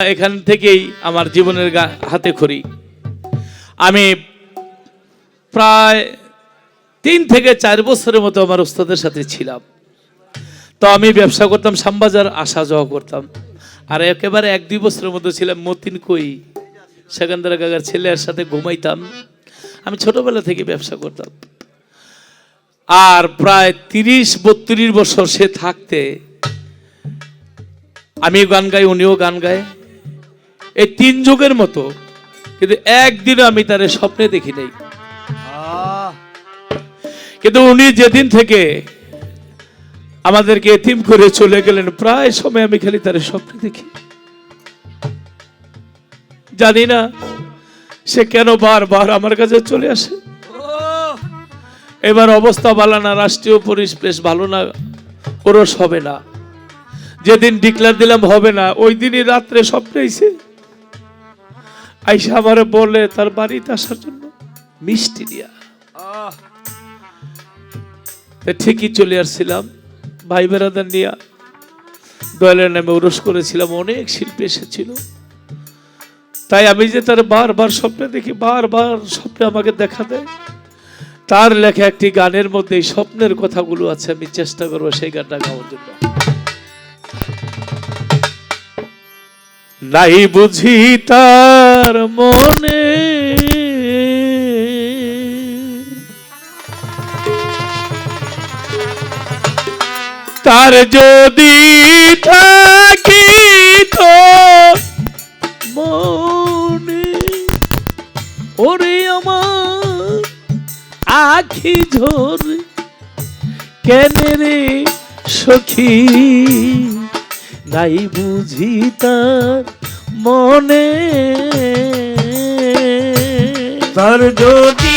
এখান থেকেই আমার জীবনের হাতে খড়ি। আমি প্রায় তিন থেকে চার বছরের মতো আমার ওস্তাদের সাথে ছিলাম। তো আমি ব্যবসা করতাম, শ্যামবাজার আসা যাওয়া করতাম। আর একেবারে এক দুই বছরের মতো ছিলাম মতিন কই। সেখানদার কাকার ছেলের সাথে ঘুমাইতাম। আমি ছোটবেলা থেকে ব্যবসা করতাম। আর প্রায় তিরিশ, বত্রিশ বছর সে থাকতে আমি গান গাই, উনিও গান গায়। এই তিন যুগের মতো কিন্তু একদিনও আমি তার স্বপ্নে দেখি নাই। কিন্তু উনি যেদিন থেকে আমাদেরকে এতিম করে চলে গেলেন প্রায় সময় আমি খালি তার স্বপ্নে দেখি। জানি না সে কেন বারবার আমার কাছে চলে আসে। এবার অবস্থা ভালো না রাষ্ট্রীয় পরিবেশ ভালো না ওরস হবে না। যেদিন ডিক্লার দিলাম হবে না ওই দিনই রাত্রে স্বপ্নে আইছে আইসা আমারে বলে তার বাড়িতে আসার জন্য মিষ্টি দিয়া ঠিকই চলে আসছিলাম ভাই বেড়াদার নিয়ে। দয়ালের নামে উরস করেছিলাম অনেক শিল্পী এসেছিল। তাই আমি যে তার বারবার স্বপ্নে দেখি বারবার স্বপ্নে আমাকে দেখা দেয়। তার লেখা একটি গানের মধ্যে এই স্বপ্নের কথাগুলো আছে আমি চেষ্টা করব সেই গানটা গাওয়ার জন্য। নাই বুঝি তার মনে। তার যদি থাকি তো মনে, ওরে আমার আখি ঝরে কেন রে সখী। নাই বুঝি তার মনে। তার যদি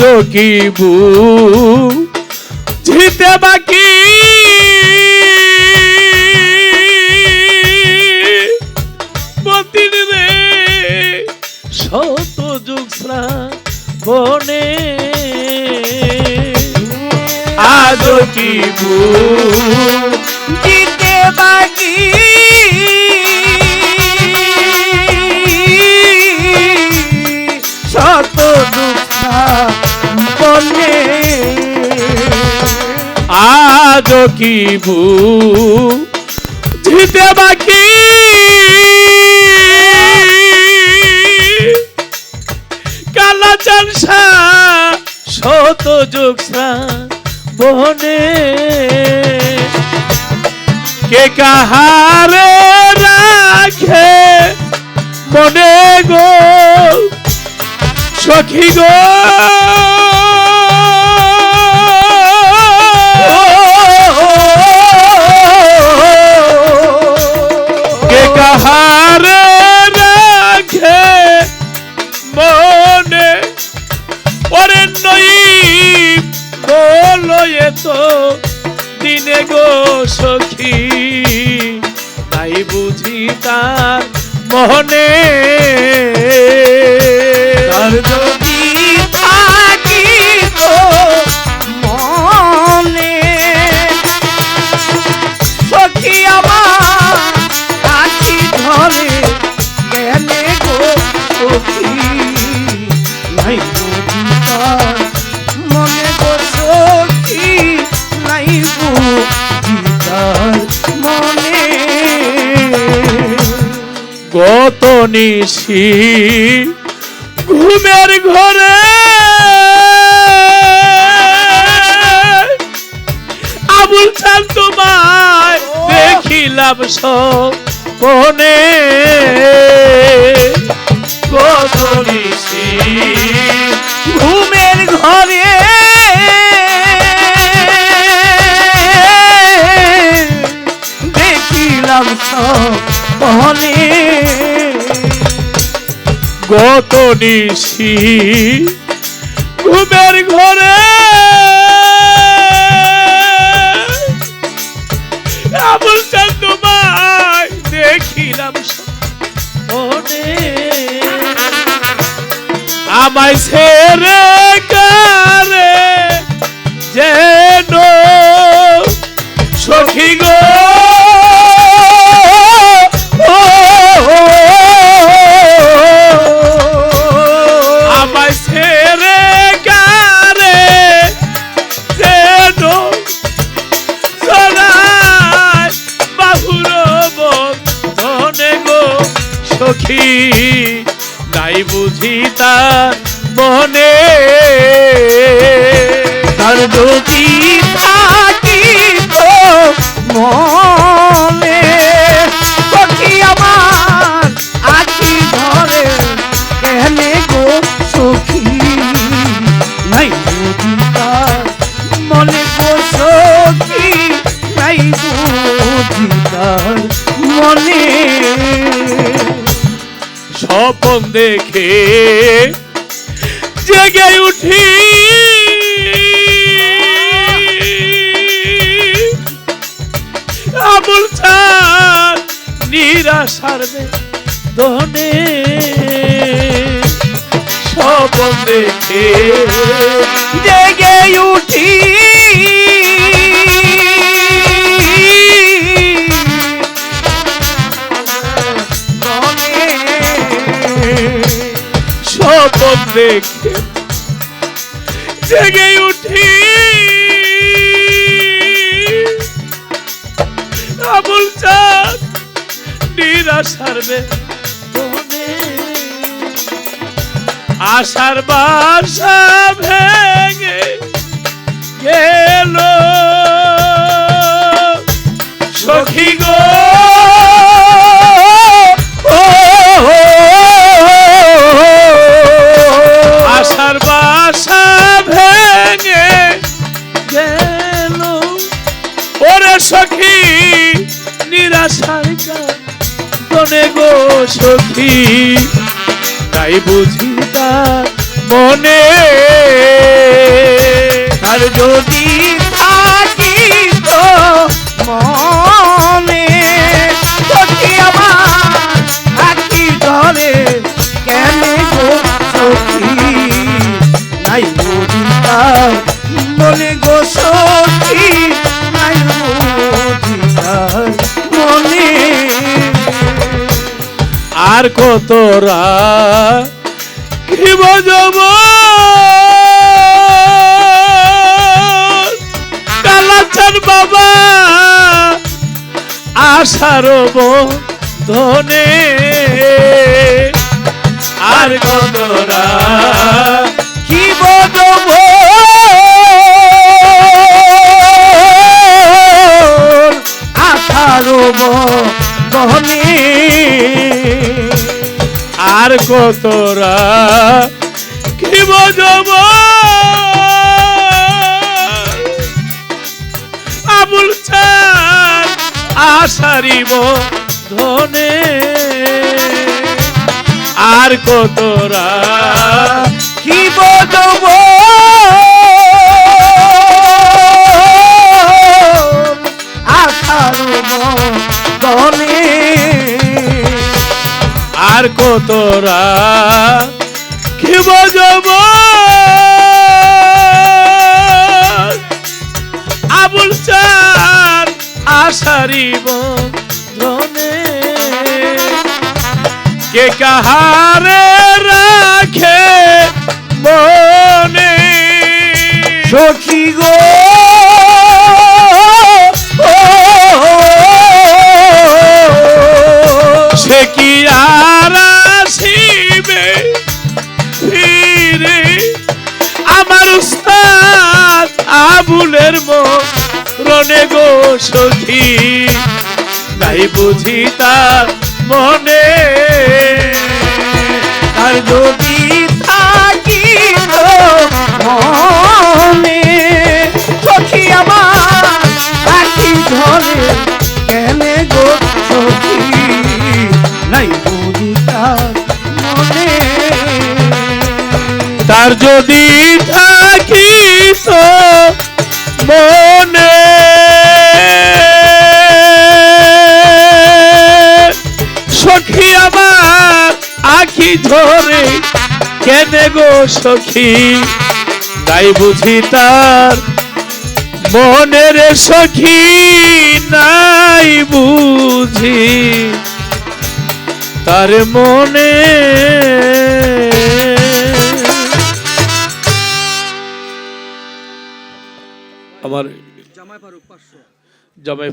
আজও কি বু ঝিতে বাকি। মতির রে শত যুগ বনে। আজও কি কি বু ঝিতে বাকি। কালা চালসা শত যুগ বনে কে কাহারে রাখে মনে গো? সখী গো। তার নিশি ঘুমের ঘরে। আবুল খান তোমায় দেখিলাম সপনে কত নিশি গত নিশি ঘুমের ঘরে তোমায় দেখিলাম। আমায় ছেড়ে সখী নাই বুঝি তার মনে। নিরাশার দনে স্বপন দেখে জেগে উঠি। স্বপন দেখে জেগে উঠি। বেদনে আশার বাসা ভেঙে গেল। সখী গো। আশার বাসা ভেঙে গেল। ওরে সখী নিরাশার গনে গো সখী? তাই বুঝি তার মনে। আর যদি কত রাখিব যাব? বাবা আশার ধনে আর কত কতরা? কি বজব আবুল চাঁদ আসারিব ধনে। আর কতরা? কি বদব কতরা? কি বজব আবুল চান আশারিব ধনে কে কাহারে রাখে মনে? সখী গো। সখী নাই বুঝি তার মনে। যদি থাকি মনে, সখী আমার ধরে কেনে গো নাই বুঝি তার মনে। আর যদি ধরে কেনে গো সখী? তাই বুঝি তার মনের সখী নাই বুঝি তার মনে। আমার জামাই